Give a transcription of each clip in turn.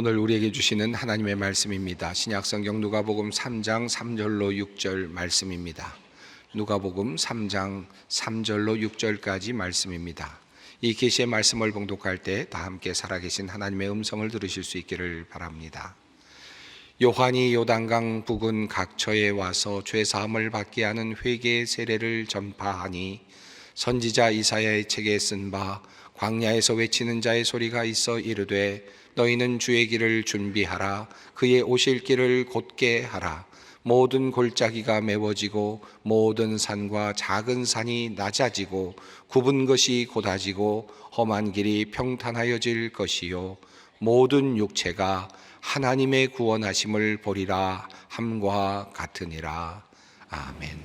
오늘 우리에게 주시는 하나님의 말씀입니다. 신약성경 누가복음 3장 3절로 6절 말씀입니다. 누가복음 3장 3절로 6절까지 말씀입니다. 이 계시의 말씀을 봉독할 때 다 함께 살아계신 하나님의 음성을 들으실 수 있기를 바랍니다. 요한이 요단강 부근 각처에 와서 죄 사함을 받게 하는 회개의 세례를 전파하니 선지자 이사야의 책에 쓴 바 광야에서 외치는 자의 소리가 있어 이르되 너희는 주의 길을 준비하라. 그의 오실 길을 곧게 하라. 모든 골짜기가 메워지고 모든 산과 작은 산이 낮아지고 굽은 것이 곧아지고 험한 길이 평탄하여질 것이요. 모든 육체가 하나님의 구원하심을 보리라. 함과 같으니라. 아멘.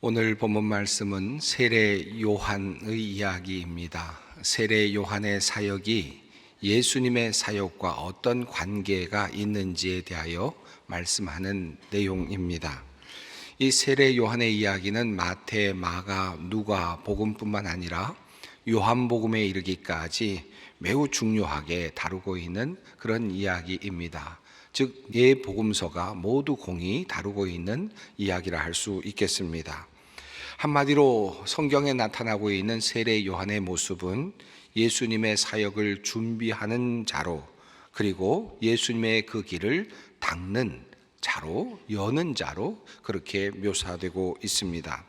오늘 본문 말씀은 세례 요한의 이야기입니다. 세례 요한의 사역이 예수님의 사역과 어떤 관계가 있는지에 대하여 말씀하는 내용입니다. 이 세례 요한의 이야기는 마태, 마가, 누가 복음뿐만 아니라 요한복음에 이르기까지 매우 중요하게 다루고 있는 그런 이야기입니다. 즉, 예 복음서가 모두 공이 다루고 있는 이야기라 할 수 있겠습니다. 한마디로 성경에 나타나고 있는 세례 요한의 모습은 예수님의 사역을 준비하는 자로 그리고 예수님의 그 길을 닦는 자로 여는 자로 그렇게 묘사되고 있습니다.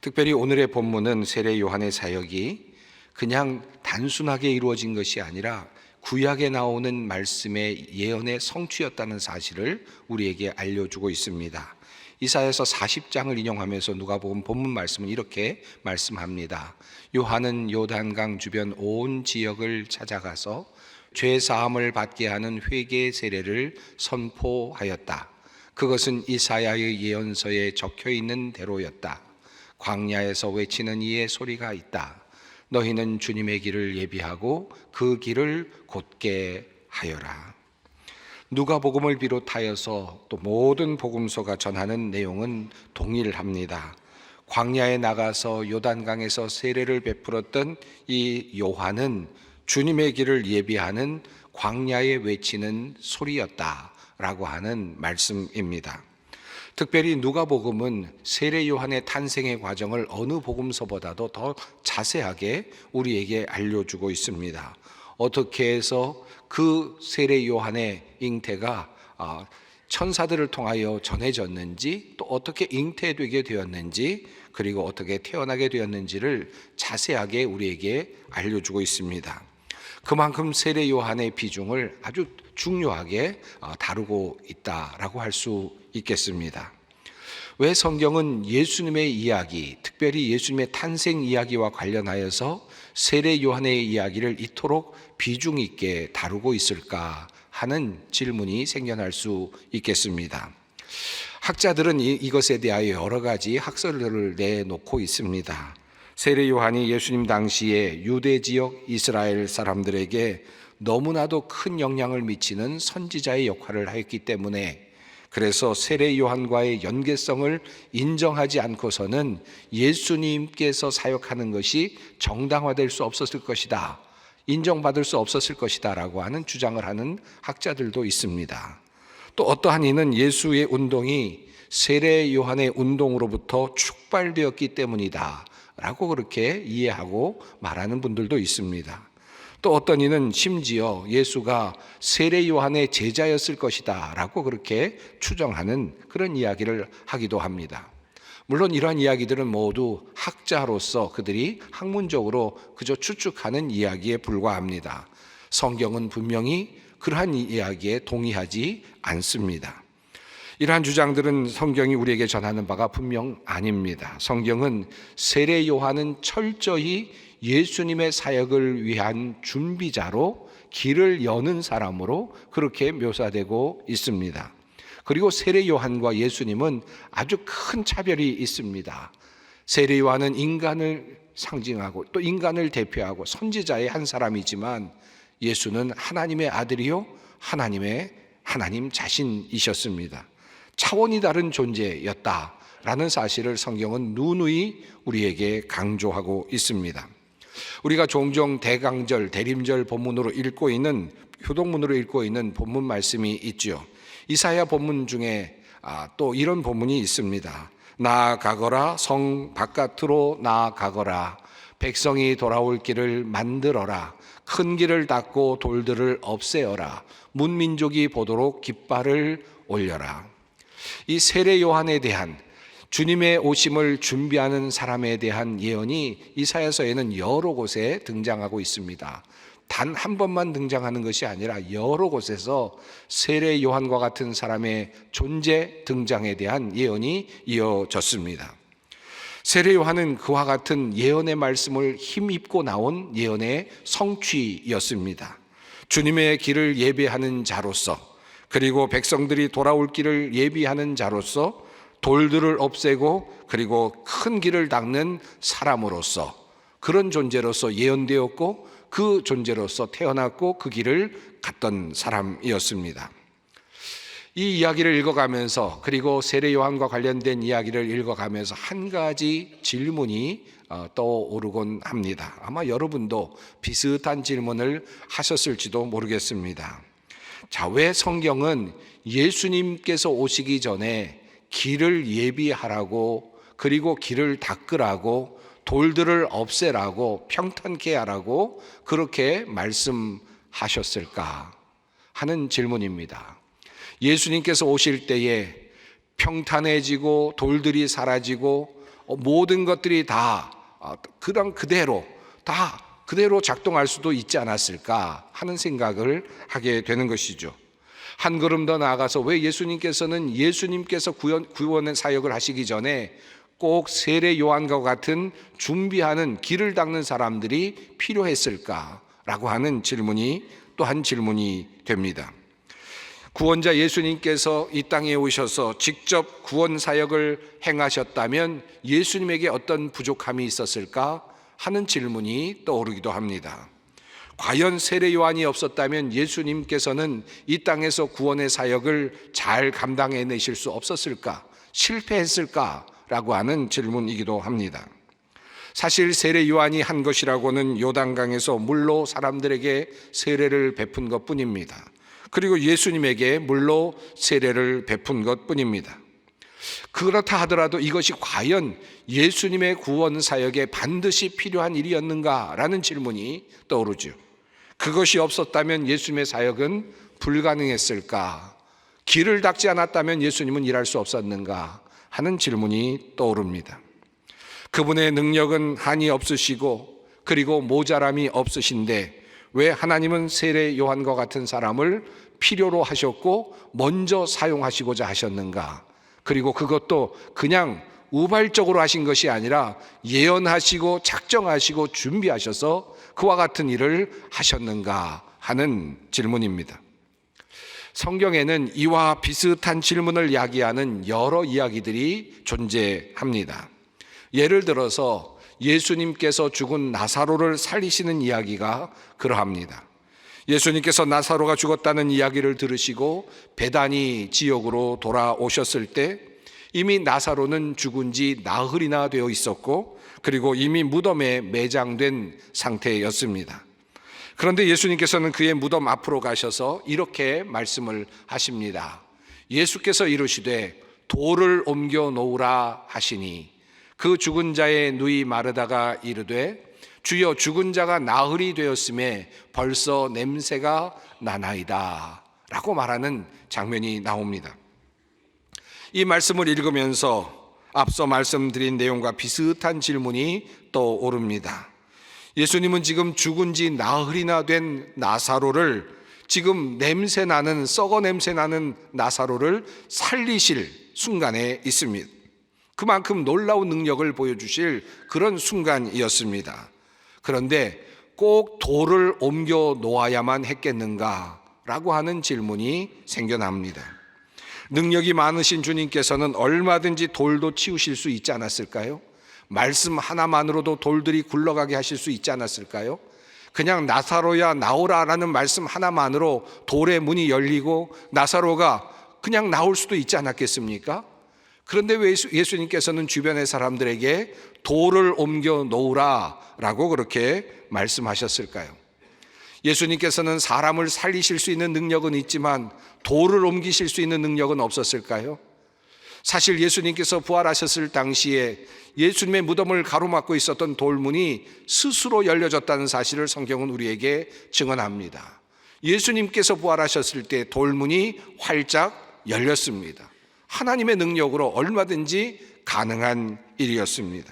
특별히 오늘의 본문은 세례 요한의 사역이 그냥 단순하게 이루어진 것이 아니라 구약에 나오는 말씀의 예언의 성취였다는 사실을 우리에게 알려주고 있습니다. 이사야서 40장을 인용하면서 누가복음 본문 말씀은 이렇게 말씀합니다. 요한은 요단강 주변 온 지역을 찾아가서 죄 사함을 받게 하는 회개 세례를 선포하였다. 그것은 이사야의 예언서에 적혀 있는 대로였다. 광야에서 외치는 이의 소리가 있다. 너희는 주님의 길을 예비하고 그 길을 곧게 하여라. 누가복음을 비롯하여서 또 모든 복음서가 전하는 내용은 동일합니다. 광야에 나가서 요단강에서 세례를 베풀었던 이 요한은 주님의 길을 예비하는 광야에 외치는 소리였다라고 하는 말씀입니다. 특별히 누가복음은 세례 요한의 탄생의 과정을 어느 복음서보다도 더 자세하게 우리에게 알려주고 있습니다. 어떻게 해서 그 세례 요한의 잉태가 아, 천사들을 통하여 전해졌는지 또 어떻게 잉태되게 되었는지 그리고 어떻게 태어나게 되었는지를 자세하게 우리에게 알려주고 있습니다. 그만큼 세례 요한의 비중을 아주 중요하게 어, 다루고 있다라고 할 수 있겠습니다. 왜 성경은 예수님의 이야기, 특별히 예수님의 탄생 이야기와 관련하여서 세례 요한의 이야기를 이토록 비중 있게 다루고 있을까 하는 질문이 생겨날 수 있겠습니다. 학자들은 이, 것에 대하여 여러 가지 학설들을 내놓고 있습니다. 세례 요한이 예수님 당시에 유대 지역 이스라엘 사람들에게 너무나도 큰 영향을 미치는 선지자의 역할을 하였기 때문에 그래서 세례 요한과의 연계성을 인정하지 않고서는 예수님께서 사역하는 것이 정당화될 수 없었을 것이다. 인정받을 수 없었을 것이다라고 하는 주장을 하는 학자들도 있습니다. 또 어떠한 이는 예수의 운동이 세례 요한의 운동으로부터 축발되었기 때문이다. 라고 그렇게 이해하고 말하는 분들도 있습니다. 또 어떤 이는 심지어 예수가 세례 요한의 제자였을 것이다 라고 그렇게 추정하는 그런 이야기를 하기도 합니다. 물론 이러한 이야기들은 모두 학자로서 그들이 학문적으로 그저 추측하는 이야기에 불과합니다. 성경은 분명히 그러한 이야기에 동의하지 않습니다. 이러한 주장들은 성경이 우리에게 전하는 바가 분명 아닙니다. 성경은 세례 요한은 철저히 예수님의 사역을 위한 준비자로 길을 여는 사람으로 그렇게 묘사되고 있습니다. 그리고 세례 요한과 예수님은 아주 큰 차별이 있습니다. 세례 요한은 인간을 상징하고 또 인간을 대표하고 선지자의 한 사람이지만 예수는 하나님의 아들이요 하나님의 하나님 자신이셨습니다. 차원이 다른 존재였다라는 사실을 성경은 누누이 우리에게 강조하고 있습니다. 우리가 종종 대강절, 대림절 본문으로 읽고 있는 효동문으로 읽고 있는 본문 말씀이 있죠. 이사야 본문 중에 아, 또 이런 본문이 있습니다. 나아가거라 성 바깥으로 나아가거라 백성이 돌아올 길을 만들어라 큰 길을 닦고 돌들을 없애어라 문민족이 보도록 깃발을 올려라 이 세례 요한에 대한 주님의 오심을 준비하는 사람에 대한 예언이 이사야서에는 여러 곳에 등장하고 있습니다. 단 한 번만 등장하는 것이 아니라 여러 곳에서 세례 요한과 같은 사람의 존재 등장에 대한 예언이 이어졌습니다. 세례 요한은 그와 같은 예언의 말씀을 힘입고 나온 예언의 성취였습니다. 주님의 길을 예배하는 자로서 그리고 백성들이 돌아올 길을 예비하는 자로서 돌들을 없애고 그리고 큰 길을 닦는 사람으로서 그런 존재로서 예언되었고 그 존재로서 태어났고 그 길을 갔던 사람이었습니다. 이 이야기를 읽어가면서 그리고 세례 요한과 관련된 이야기를 읽어가면서 한 가지 질문이 어, 떠오르곤 합니다. 아마 여러분도 비슷한 질문을 하셨을지도 모르겠습니다. 자, 왜 성경은 예수님께서 오시기 전에 길을 예비하라고 그리고 길을 닦으라고 돌들을 없애라고 평탄케 하라고 그렇게 말씀하셨을까 하는 질문입니다. 예수님께서 오실 때에 평탄해지고 돌들이 사라지고 어, 모든 것들이 다 어, 그런 그대로 다 그대로 작동할 수도 있지 않았을까 하는 생각을 하게 되는 것이죠. 한 걸음 더 나아가서 왜 예수님께서는 예수님께서 구원, 구원의 사역을 하시기 전에 꼭 세례 요한과 같은 준비하는 길을 닦는 사람들이 필요했을까라고 하는 질문이 또 한 질문이 됩니다. 구원자 예수님께서 이 땅에 오셔서 직접 구원 사역을 행하셨다면 예수님에게 어떤 부족함이 있었을까 하는 질문이 떠오르기도 합니다. 과연 세례 요한이 없었다면 예수님께서는 이 땅에서 구원의 사역을 잘 감당해 내실 수 없었을까? 실패했을까 라고 하는 질문이기도 합니다. 사실 세례 요한이 한 것이라고는 요단강에서 물로 사람들에게 세례를 베푼 것 뿐입니다. 그리고 예수님에게 물로 세례를 베푼 것 뿐입니다. 그렇다 하더라도 이것이 과연 예수님의 구원 사역에 반드시 필요한 일이었는가라는 질문이 떠오르죠. 그것이 없었다면 예수님의 사역은 불가능했을까? 길을 닦지 않았다면 예수님은 일할 수 없었는가? 하는 질문이 떠오릅니다. 그분의 능력은 한이 없으시고 그리고 모자람이 없으신데 왜 하나님은 세례 요한과 같은 사람을 필요로 하셨고 먼저 사용하시고자 하셨는가? 그리고 그것도 그냥 우발적으로 하신 것이 아니라 예언하시고 작정하시고 준비하셔서 그와 같은 일을 하셨는가 하는 질문입니다. 성경에는 이와 비슷한 질문을 야기하는 여러 이야기들이 존재합니다. 예를 들어서 예수님께서 죽은 나사로를 살리시는 이야기가 그러합니다. 예수님께서 나사로가 죽었다는 이야기를 들으시고 베다니 지역으로 돌아오셨을 때 이미 나사로는 죽은 지 나흘이나 되어 있었고 그리고 이미 무덤에 매장된 상태였습니다. 그런데 예수님께서는 그의 무덤 앞으로 가셔서 이렇게 말씀을 하십니다. 예수께서 이르시되 돌을 옮겨 놓으라 하시니 그 죽은 자의 누이 마르다가 이르되 주여 죽은 자가 나흘이 되었음에 벌써 냄새가 나나이다. 라고 말하는 장면이 나옵니다. 이 말씀을 읽으면서 앞서 말씀드린 내용과 비슷한 질문이 떠오릅니다. 예수님은 지금 죽은 지 나흘이나 된 나사로를 지금 냄새 나는, 썩어 냄새 나는 나사로를 살리실 순간에 있습니다. 그만큼 놀라운 능력을 보여주실 그런 순간이었습니다. 그런데 꼭 돌을 옮겨 놓아야만 했겠는가? 라고 하는 질문이 생겨납니다. 능력이 많으신 주님께서는 얼마든지 돌도 치우실 수 있지 않았을까요? 말씀 하나만으로도 돌들이 굴러가게 하실 수 있지 않았을까요? 그냥 나사로야 나오라라는 말씀 하나만으로 돌의 문이 열리고 나사로가 그냥 나올 수도 있지 않았겠습니까? 그런데 왜 예수- 예수 님께서는 주변의 사람들에게 돌을 옮겨 놓으라 라고 그렇게 말씀하셨을까요? 예수님께서는 사람을 살리실 수 있는 능력은 있지만 돌을 옮기실 수 있는 능력은 없었을까요? 사실 예수님께서 부활하셨을 당시에 예수님의 무덤을 가로막고 있었던 돌문이 스스로 열려졌다는 사실을 성경은 우리에게 증언합니다. 예수님께서 부활하셨을 때 돌문이 활짝 열렸습니다. 하나님의 능력으로 얼마든지 가능한 일이었습니다.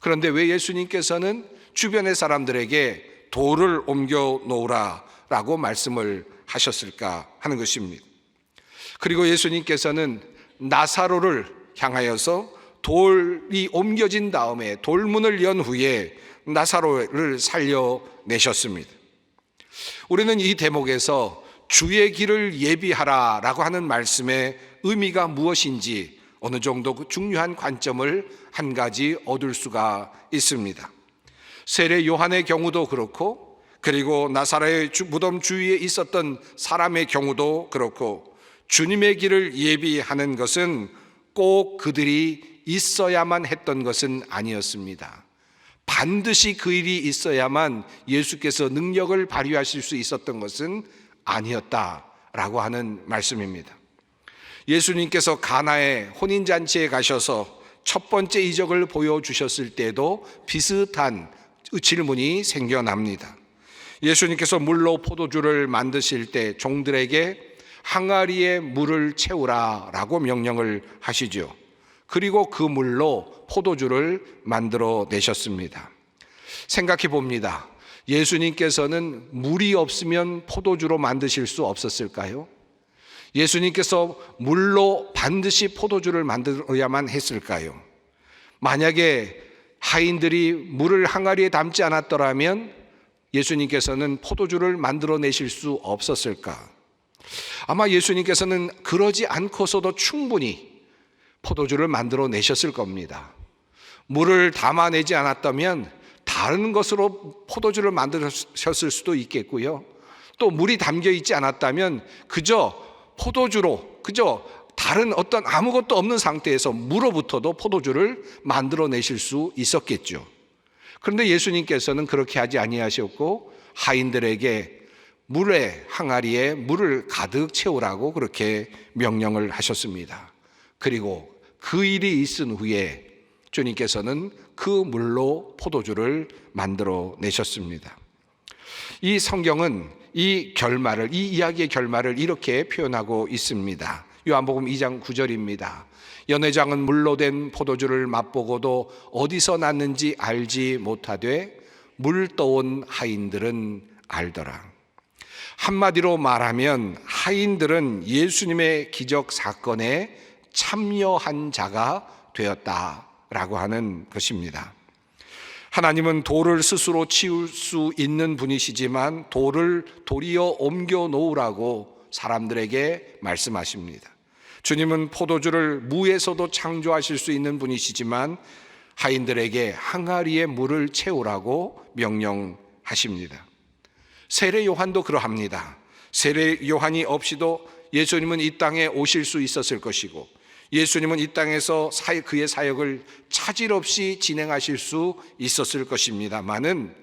그런데 왜 예수님께서는 주변의 사람들에게 돌을 옮겨 놓으라 라고 말씀을 하셨을까 하는 것입니다. 그리고 예수님께서는 나사로를 향하여서 돌이 옮겨진 다음에 돌문을 연 후에 나사로를 살려내셨습니다. 우리는 이 대목에서 주의 길을 예비하라 라고 하는 말씀의 의미가 무엇인지 어느 정도 그 중요한 관점을 한 가지 얻을 수가 있습니다. 세례 요한의 경우도 그렇고 그리고 나사렛의 주- 무덤 주위에 있었던 사람의 경우도 그렇고 주님의 길을 예비하는 것은 꼭 그들이 있어야만 했던 것은 아니었습니다. 반드시 그 일이 있어야만 예수께서 능력을 발휘하실 수 있었던 것은 아니었다라고 하는 말씀입니다. 예수님께서 가나의 혼인잔치에 가셔서 첫 번째 이적을 보여주셨을 때도 비슷한 질문이 생겨납니다. 예수님께서 물로 포도주를 만드실 때 종들에게 항아리에 물을 채우라 라고 명령을 하시죠. 그리고 그 물로 포도주를 만들어 내셨습니다. 생각해 봅니다. 예수님께서는 물이 없으면 포도주로 만드실 수 없었을까요? 예수님께서 물로 반드시 포도주를 만들어야만 했을까요? 만약에 하인들이 물을 항아리에 담지 않았더라면 예수님께서는 포도주를 만들어내실 수 없었을까? 아마 예수님께서는 그러지 않고서도 충분히 포도주를 만들어내셨을 겁니다. 물을 담아내지 않았다면 다른 것으로 포도주를 만드셨을 수도 있겠고요. 또 물이 담겨 있지 않았다면 그저 포도주로 그저 다른 어떤 아무것도 없는 상태에서 물로부터도 포도주를 만들어 내실 수 있었겠죠. 그런데 예수님께서는 그렇게 하지 아니하셨고 하인들에게 물에 항아리에 물을 가득 채우라고 그렇게 명령을 하셨습니다. 그리고 그 일이 있은 후에 주님께서는 그 물로 포도주를 만들어 내셨습니다. 이 성경은 이 결말을 이 이야기의 결말을 이렇게 표현하고 있습니다. 요한복음 2장 9절입니다. 연회장은 물로 된 포도주를 맛보고도 어디서 났는지 알지 못하되 물 떠온 하인들은 알더라. 한마디로 말하면 하인들은 예수님의 기적 사건에 참여한 자가 되었다라고 하는 것입니다. 하나님은 돌을 스스로 치울 수 있는 분이시지만 돌을 도리어 옮겨 놓으라고 사람들에게 말씀하십니다. 주님은 포도주를 무에서도 창조하실 수 있는 분이시지만 하인들에게 항아리에 물을 채우라고 명령하십니다. 세례 요한도 그러합니다. 세례 요한이 없이도 예수님은 이 땅에 오실 수 있었을 것이고 예수님은 이 땅에서 그의 사역을 차질 없이 진행하실 수 있었을 것입니다만은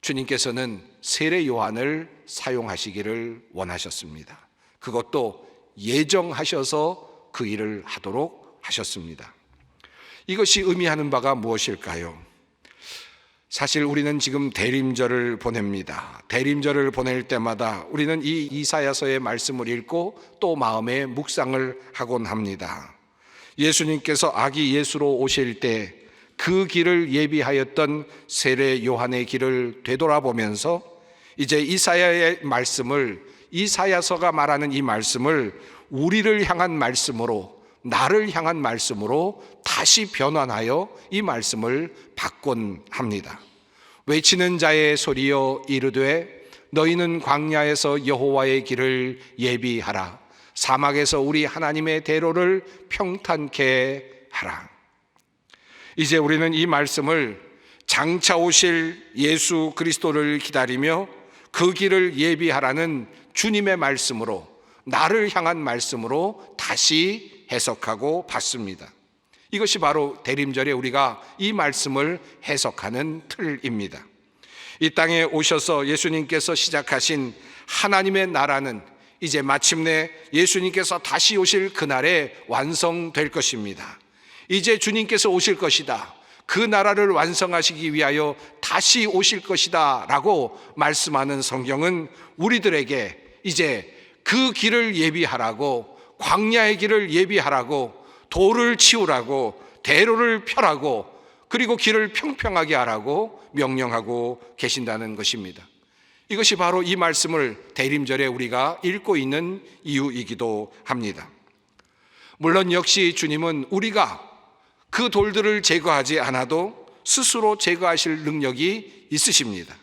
주님께서는 세례 요한을 사용하시기를 원하셨습니다. 그것도 예정하셔서 그 일을 하도록 하셨습니다. 이것이 의미하는 바가 무엇일까요? 사실 우리는 지금 대림절을 보냅니다. 대림절을 보낼 때마다 우리는 이 이사야서의 말씀을 읽고 또 마음에 묵상을 하곤 합니다. 예수님께서 아기 예수로 오실 때 그 길을 예비하였던 세례 요한의 길을 되돌아보면서 이제 이사야의 말씀을 이사야서가 말하는 이 말씀을 우리를 향한 말씀으로 나를 향한 말씀으로 다시 변환하여 이 말씀을 바꾼 합니다. 외치는 자의 소리여 이르되 너희는 광야에서 여호와의 길을 예비하라. 사막에서 우리 하나님의 대로를 평탄케 하라. 이제 우리는 이 말씀을 장차 오실 예수 그리스도를 기다리며 그 길을 예비하라는 주님의 말씀으로 나를 향한 말씀으로 다시 해석하고 받습니다. 이것이 바로 대림절에 우리가 이 말씀을 해석하는 틀입니다. 이 땅에 오셔서 예수님께서 시작하신 하나님의 나라는 이제 마침내 예수님께서 다시 오실 그날에 완성될 것입니다. 이제 주님께서 오실 것이다. 그 나라를 완성하시기 위하여 다시 오실 것이다. 라고 말씀하는 성경은 우리들에게 이제 그 길을 예비하라고 광야의 길을 예비하라고 돌을 치우라고 대로를 펴라고 그리고 길을 평평하게 하라고 명령하고 계신다는 것입니다. 이것이 바로 이 말씀을 대림절에 우리가 읽고 있는 이유이기도 합니다. 물론 역시 주님은 우리가 그 돌들을 제거하지 않아도 스스로 제거하실 능력이 있으십니다.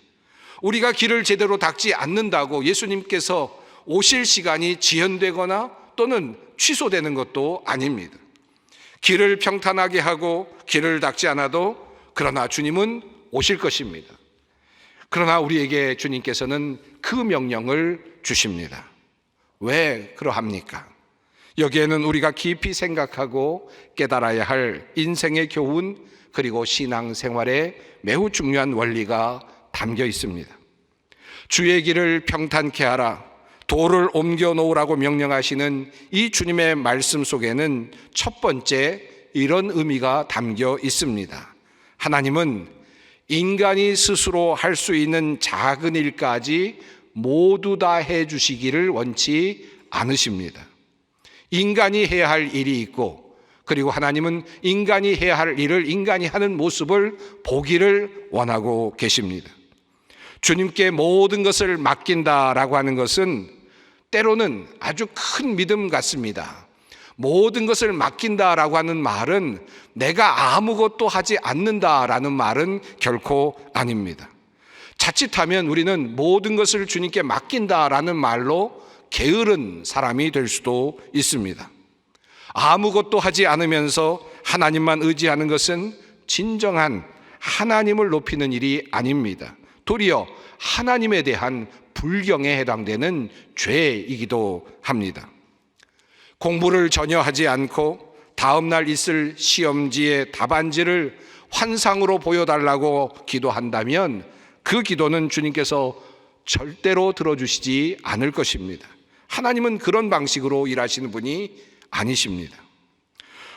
우리가 길을 제대로 닦지 않는다고 예수님께서 오실 시간이 지연되거나 또는 취소되는 것도 아닙니다. 길을 평탄하게 하고 길을 닦지 않아도 그러나 주님은 오실 것입니다. 그러나 우리에게 주님께서는 그 명령을 주십니다. 왜 그러합니까? 여기에는 우리가 깊이 생각하고 깨달아야 할 인생의 교훈 그리고 신앙 생활에 매우 중요한 원리가 담겨 있습니다. 주의 길을 평탄케 하라. 돌을 옮겨 놓으라고 명령하시는 이 주님의 말씀 속에는 첫 번째 이런 의미가 담겨 있습니다. 하나님은 인간이 스스로 할 수 있는 작은 일까지 모두 다 해 주시기를 원치 않으십니다. 인간이 해야 할 일이 있고 그리고 하나님은 인간이 해야 할 일을 인간이 하는 모습을 보기를 원하고 계십니다. 주님께 모든 것을 맡긴다라고 하는 것은 때로는 아주 큰 믿음 같습니다. 모든 것을 맡긴다라고 하는 말은 내가 아무것도 하지 않는다라는 말은 결코 아닙니다. 자칫하면 우리는 모든 것을 주님께 맡긴다라는 말로 게으른 사람이 될 수도 있습니다. 아무것도 하지 않으면서 하나님만 의지하는 것은 진정한 하나님을 높이는 일이 아닙니다. 도리어 하나님에 대한 불경에 해당되는 죄이기도 합니다. 공부를 전혀 하지 않고 다음날 있을 시험지의 답안지를 환상으로 보여달라고 기도한다면 그 기도는 주님께서 절대로 들어주시지 않을 것입니다. 하나님은 그런 방식으로 일하시는 분이 아니십니다.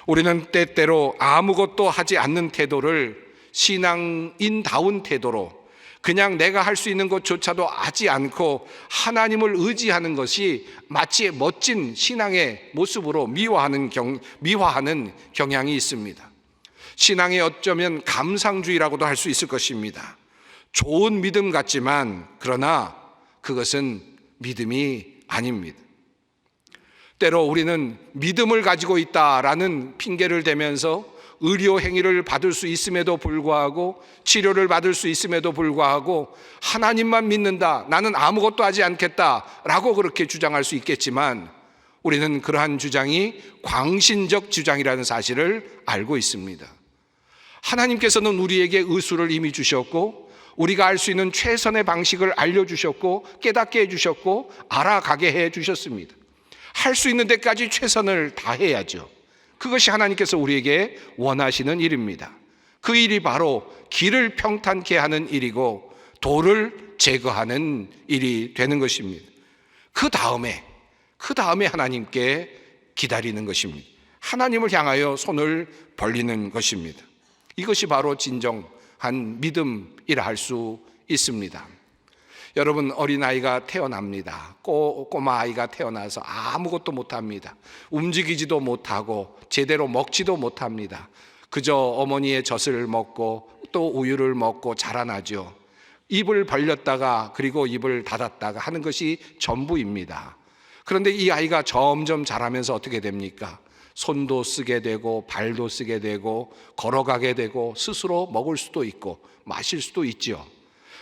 우리는 때때로 아무것도 하지 않는 태도를 신앙인다운 태도로 그냥 내가 할 수 있는 것조차도 하지 않고 하나님을 의지하는 것이 마치 멋진 신앙의 모습으로 미화하는 경, 미화하는 경향이 있습니다. 신앙의 어쩌면 감상주의라고도 할 수 있을 것입니다. 좋은 믿음 같지만 그러나 그것은 믿음이 아닙니다. 때로 우리는 믿음을 가지고 있다라는 핑계를 대면서 의료 행위를 받을 수 있음에도 불구하고 치료를 받을 수 있음에도 불구하고 하나님만 믿는다. 나는 아무것도 하지 않겠다라고 그렇게 주장할 수 있겠지만 우리는 그러한 주장이 광신적 주장이라는 사실을 알고 있습니다. 하나님께서는 우리에게 의수를 이미 주셨고 우리가 알 수 있는 최선의 방식을 알려 주셨고 깨닫게 해 주셨고 알아가게 해 주셨습니다. 할 수 있는 데까지 최선을 다해야죠. 그것이 하나님께서 우리에게 원하시는 일입니다. 그 일이 바로 길을 평탄케 하는 일이고 돌을 제거하는 일이 되는 것입니다. 그 다음에, 그 다음에 하나님께 기다리는 것입니다. 하나님을 향하여 손을 벌리는 것입니다. 이것이 바로 진정한 믿음이라 할 수 있습니다. 여러분 어린아이가 태어납니다. 꼬, 꼬마 아이가 태어나서 아무것도 못합니다. 움직이지도 못하고 제대로 먹지도 못합니다. 그저 어머니의 젖을 먹고 또 우유를 먹고 자라나죠. 입을 벌렸다가 그리고 입을 닫았다가 하는 것이 전부입니다. 그런데 이 아이가 점점 자라면서 어떻게 됩니까? 손도 쓰게 되고 발도 쓰게 되고 걸어가게 되고 스스로 먹을 수도 있고 마실 수도 있죠.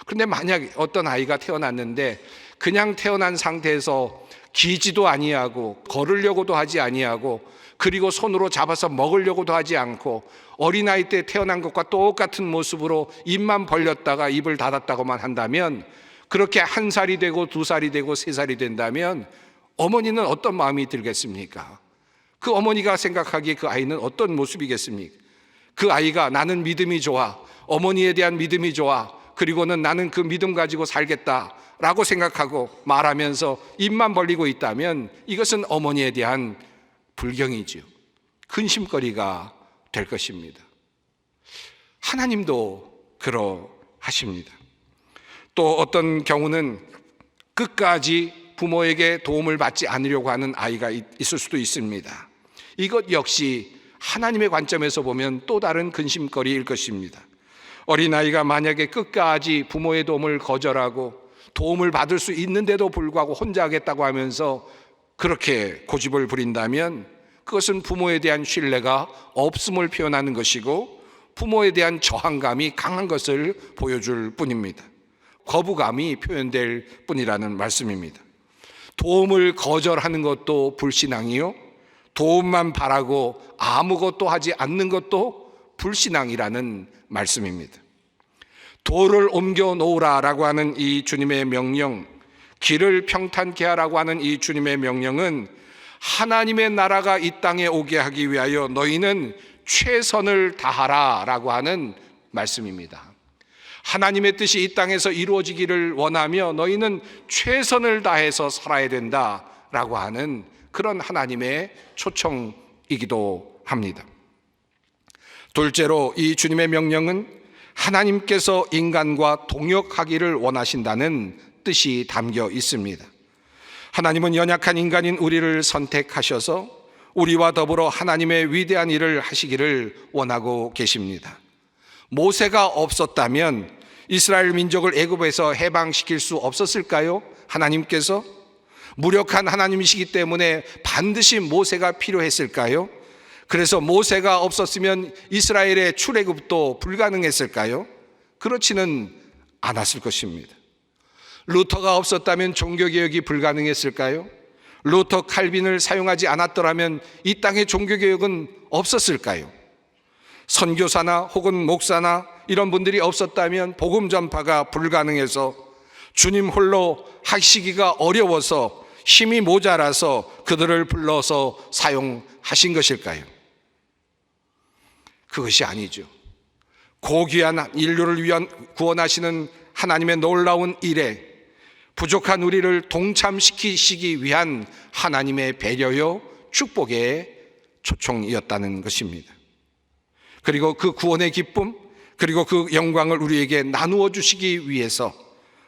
그런데 만약 어떤 아이가 태어났는데 그냥 태어난 상태에서 기지도 아니하고 걸으려고도 하지 아니하고 그리고 손으로 잡아서 먹으려고도 하지 않고 어린아이 때 태어난 것과 똑같은 모습으로 입만 벌렸다가 입을 닫았다고만 한다면 그렇게 한 살이 되고 두 살이 되고 세 살이 된다면 어머니는 어떤 마음이 들겠습니까? 그 어머니가 생각하기에 그 아이는 어떤 모습이겠습니까? 그 아이가 나는 믿음이 좋아. 어머니에 대한 믿음이 좋아. 그리고는 나는 그 믿음 가지고 살겠다. 라고 생각하고 말하면서 입만 벌리고 있다면 이것은 어머니에 대한 불경이지요. 근심거리가 될 것입니다. 하나님도 그러하십니다. 또 어떤 경우는 끝까지 부모에게 도움을 받지 않으려고 하는 아이가 있- 있을 수도 있습니다. 이것 역시 하나님의 관점에서 보면 또 다른 근심거리일 것입니다. 어린아이가 만약에 끝까지 부모의 도움을 거절하고 도움을 받을 수 있는데도 불구하고 혼자 하겠다고 하면서 그렇게 고집을 부린다면 그것은 부모에 대한 신뢰가 없음을 표현하는 것이고 부모에 대한 저항감이 강한 것을 보여줄 뿐입니다. 거부감이 표현될 뿐이라는 말씀입니다. 도움을 거절하는 것도 불신앙이요. 도움만 바라고 아무것도 하지 않는 것도 불신앙이라는 말씀입니다. 돌을 옮겨 놓으라라고 하는 이 주님의 명령, 길을 평탄케 하라고 하는 이 주님의 명령은 하나님의 나라가 이 땅에 오게 하기 위하여 너희는 최선을 다하라라고 하는 말씀입니다. 하나님의 뜻이 이 땅에서 이루어지기를 원하며 너희는 최선을 다해서 살아야 된다라고 하는 그런 하나님의 초청이기도 합니다. 둘째로 이 주님의 명령은 하나님께서 인간과 동역하기를 원하신다는 뜻이 담겨 있습니다. 하나님은 연약한 인간인 우리를 선택하셔서 우리와 더불어 하나님의 위대한 일을 하시기를 원하고 계십니다. 모세가 없었다면 이스라엘 민족을 애굽에서 해방시킬 수 없었을까요? 하나님께서 무력한 하나님이시기 때문에 반드시 모세가 필요했을까요? 그래서 모세가 없었으면 이스라엘의 출애굽도 불가능했을까요? 그렇지는 않았을 것입니다. 루터가 없었다면 종교개혁이 불가능했을까요? 루터 칼빈을 사용하지 않았더라면 이 땅의 종교개혁은 없었을까요? 선교사나 혹은 목사나 이런 분들이 없었다면 복음 전파가 불가능해서 주님 홀로 하시기가 어려워서 힘이 모자라서 그들을 불러서 사용하신 것일까요? 그것이 아니죠. 고귀한 인류를 위한 구원하시는 하나님의 놀라운 일에 부족한 우리를 동참시키시기 위한 하나님의 배려요 축복의 초청이었다는 것입니다. 그리고 그 구원의 기쁨, 그리고 그 영광을 우리에게 나누어 주시기 위해서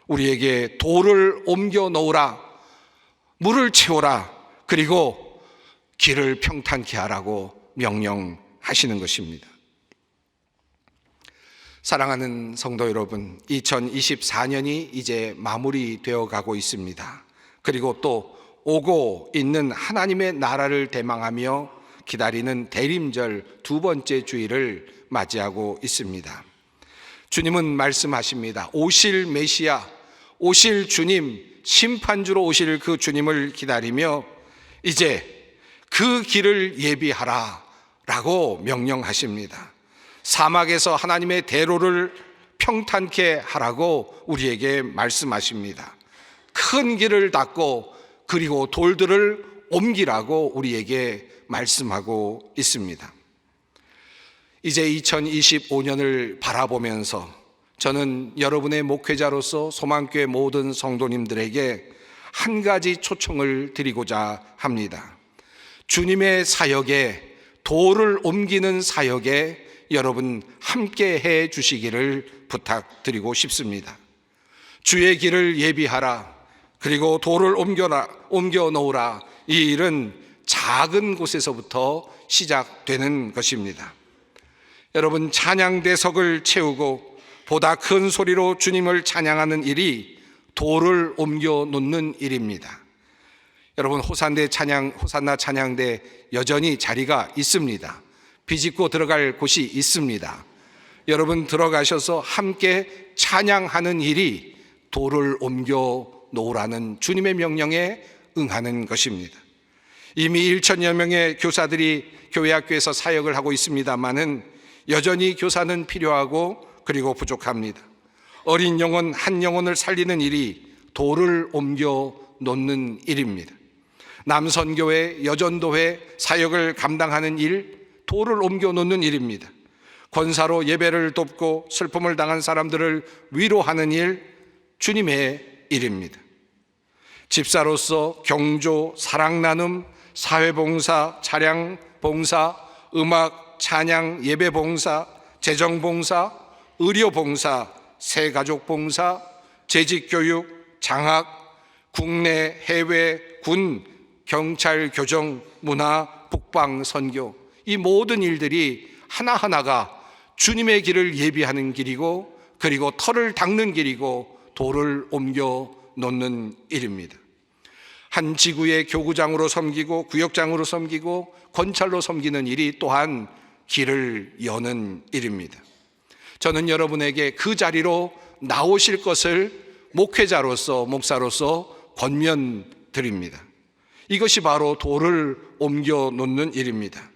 우리에게 돌을 옮겨 놓으라, 물을 채우라, 그리고 길을 평탄케 하라고 명령하시는 것입니다. 사랑하는 성도 여러분, 2024년이 이제 마무리되어 가고 있습니다. 그리고 또 오고 있는 하나님의 나라를 대망하며 기다리는 대림절 두 번째 주일을 맞이하고 있습니다. 주님은 말씀하십니다. 오실 메시아, 오실 주님, 심판주로 오실 그 주님을 기다리며 이제 그 길을 예비하라 라고 명령하십니다. 사막에서 하나님의 대로를 평탄케 하라고 우리에게 말씀하십니다. 큰 길을 닦고 그리고 돌들을 옮기라고 우리에게 말씀하고 있습니다. 이제 2025년을 바라보면서 저는 여러분의 목회자로서 소망교회 모든 성도님들에게 한 가지 초청을 드리고자 합니다. 주님의 사역에 돌을 옮기는 사역에 여러분 함께 해 주시기를 부탁드리고 싶습니다. 주의 길을 예비하라. 그리고 돌을 옮겨라, 옮겨 놓으라. 이 일은 작은 곳에서부터 시작되는 것입니다. 여러분 찬양대석을 채우고 보다 큰 소리로 주님을 찬양하는 일이 돌을 옮겨 놓는 일입니다. 여러분 호산대 찬양 호산나 찬양대 여전히 자리가 있습니다. 비집고 들어갈 곳이 있습니다. 여러분 들어가셔서 함께 찬양하는 일이 돌을 옮겨 놓으라는 주님의 명령에 응하는 것입니다. 이미 1천여 명의 교사들이 교회 학교에서 사역을 하고 있습니다만은 여전히 교사는 필요하고 그리고 부족합니다. 어린 영혼 한 영혼을 살리는 일이 돌을 옮겨 놓는 일입니다. 남선교회, 여전도회 사역을 감당하는 일, 돌을 옮겨 놓는 일입니다. 권사로 예배를 돕고 슬픔을 당한 사람들을 위로하는 일, 주님의 일입니다. 집사로서 경조, 사랑 나눔, 사회 봉사, 차량 봉사, 음악, 찬양, 예배 봉사, 재정 봉사, 의료 봉사, 새 가족 봉사, 재직 교육, 장학, 국내, 해외, 군, 경찰, 교정, 문화, 북방, 선교 이 모든 일들이 하나하나가 주님의 길을 예비하는 길이고 그리고 털을 닦는 길이고 돌을 옮겨 놓는 일입니다. 한 지구의 교구장으로 섬기고 구역장으로 섬기고 권찰로 섬기는 일이 또한 길을 여는 일입니다. 저는 여러분에게 그 자리로 나오실 것을 목회자로서 목사로서 권면 드립니다. 이것이 바로 돌을 옮겨 놓는 일입니다.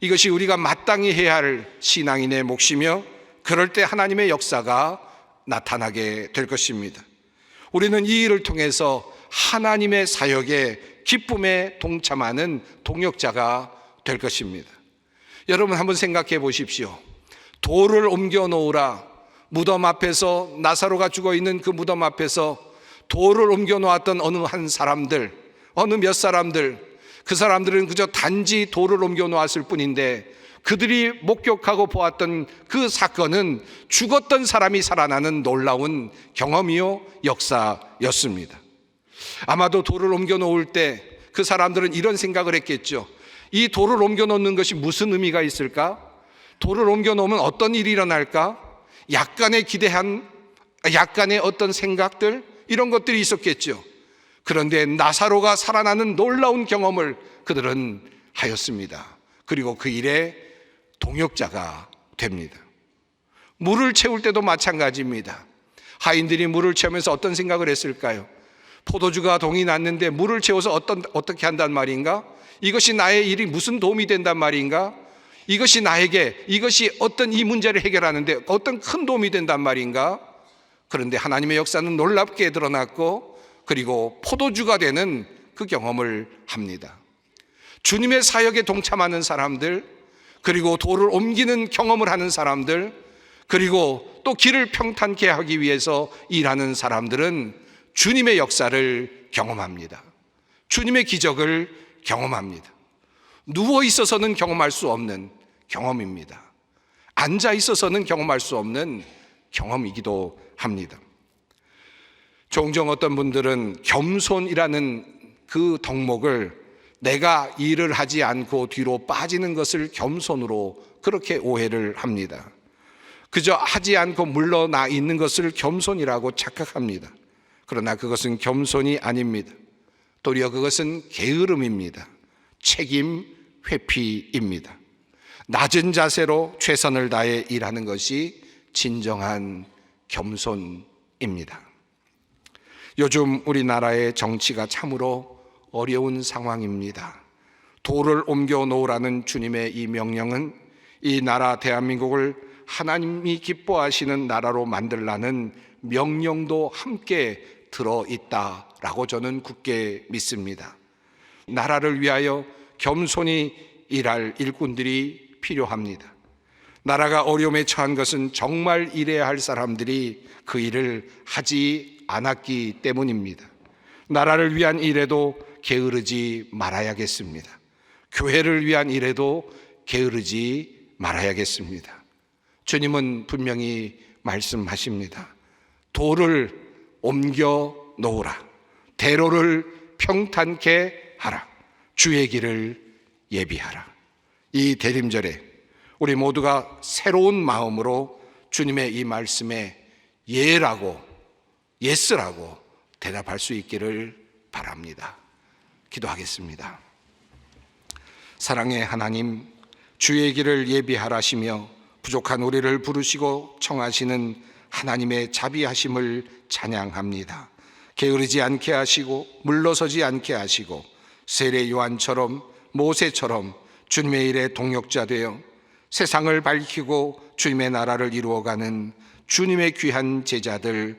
이것이 우리가 마땅히 해야 할 신앙인의 몫이며 그럴 때 하나님의 역사가 나타나게 될 것입니다. 우리는 이 일을 통해서 하나님의 사역에 기쁨에 동참하는 동역자가 될 것입니다. 여러분 한번 생각해 보십시오. 돌을 옮겨 놓으라. 무덤 앞에서 나사로가 죽어 있는 그 무덤 앞에서 돌을 옮겨 놓았던 어느 한 사람들, 어느 몇 사람들, 그 사람들은 그저 단지 돌을 옮겨 놓았을 뿐인데 그들이 목격하고 보았던 그 사건은 죽었던 사람이 살아나는 놀라운 경험이요 역사였습니다. 아마도 돌을 옮겨 놓을 때 그 사람들은 이런 생각을 했겠죠. 이 돌을 옮겨 놓는 것이 무슨 의미가 있을까? 돌을 옮겨 놓으면 어떤 일이 일어날까? 약간의 기대한, 약간의 어떤 생각들, 이런 것들이 있었겠죠. 그런데 나사로가 살아나는 놀라운 경험을 그들은 하였습니다. 그리고 그 일에 동역자가 됩니다. 물을 채울 때도 마찬가지입니다. 하인들이 물을 채우면서 어떤 생각을 했을까요? 포도주가 동이 났는데 물을 채워서 어떤, 어떻게 한단 말인가? 이것이 나의 일이 무슨 도움이 된단 말인가? 이것이 나에게, 이것이 어떤 이 문제를 해결하는데 어떤 큰 도움이 된단 말인가? 그런데 하나님의 역사는 놀랍게 드러났고 그리고 포도주가 되는 그 경험을 합니다. 주님의 사역에 동참하는 사람들, 그리고 돌을 옮기는 경험을 하는 사람들, 그리고 또 길을 평탄케 하기 위해서 일하는 사람들은 주님의 역사를 경험합니다. 주님의 기적을 경험합니다. 누워 있어서는 경험할 수 없는 경험입니다. 앉아 있어서는 경험할 수 없는 경험이기도 합니다. 종종 어떤 분들은 겸손이라는 그 덕목을 내가 일을 하지 않고 뒤로 빠지는 것을 겸손으로 그렇게 오해를 합니다. 그저 하지 않고 물러나 있는 것을 겸손이라고 착각합니다. 그러나 그것은 겸손이 아닙니다. 도리어 그것은 게으름입니다. 책임 회피입니다. 낮은 자세로 최선을 다해 일하는 것이 진정한 겸손입니다. 요즘 우리나라의 정치가 참으로 어려운 상황입니다. 돌을 옮겨 놓으라는 주님의 이 명령은 이 나라 대한민국을 하나님이 기뻐하시는 나라로 만들라는 명령도 함께 들어 있다라고 저는 굳게 믿습니다. 나라를 위하여 겸손히 일할 일꾼들이 필요합니다. 나라가 어려움에 처한 것은 정말 일해야 할 사람들이 그 일을 하지 않았기 때문입니다. 나라를 위한 일에도 게으르지 말아야겠습니다. 교회를 위한 일에도 게으르지 말아야겠습니다. 주님은 분명히 말씀하십니다. 돌을 옮겨 놓으라. 대로를 평탄케 하라. 주의 길을 예비하라. 이 대림절에 우리 모두가 새로운 마음으로 주님의 이 말씀에 예라고, 예스라고 대답할 수 있기를 바랍니다. 기도하겠습니다. 사랑의 하나님, 주의 길을 예비하라시며 부족한 우리를 부르시고 청하시는 하나님의 자비하심을 찬양합니다. 게으르지 않게 하시고 물러서지 않게 하시고 세례 요한처럼 모세처럼 주님의 일에 동역자 되어 세상을 밝히고 주님의 나라를 이루어가는 주님의 귀한 제자들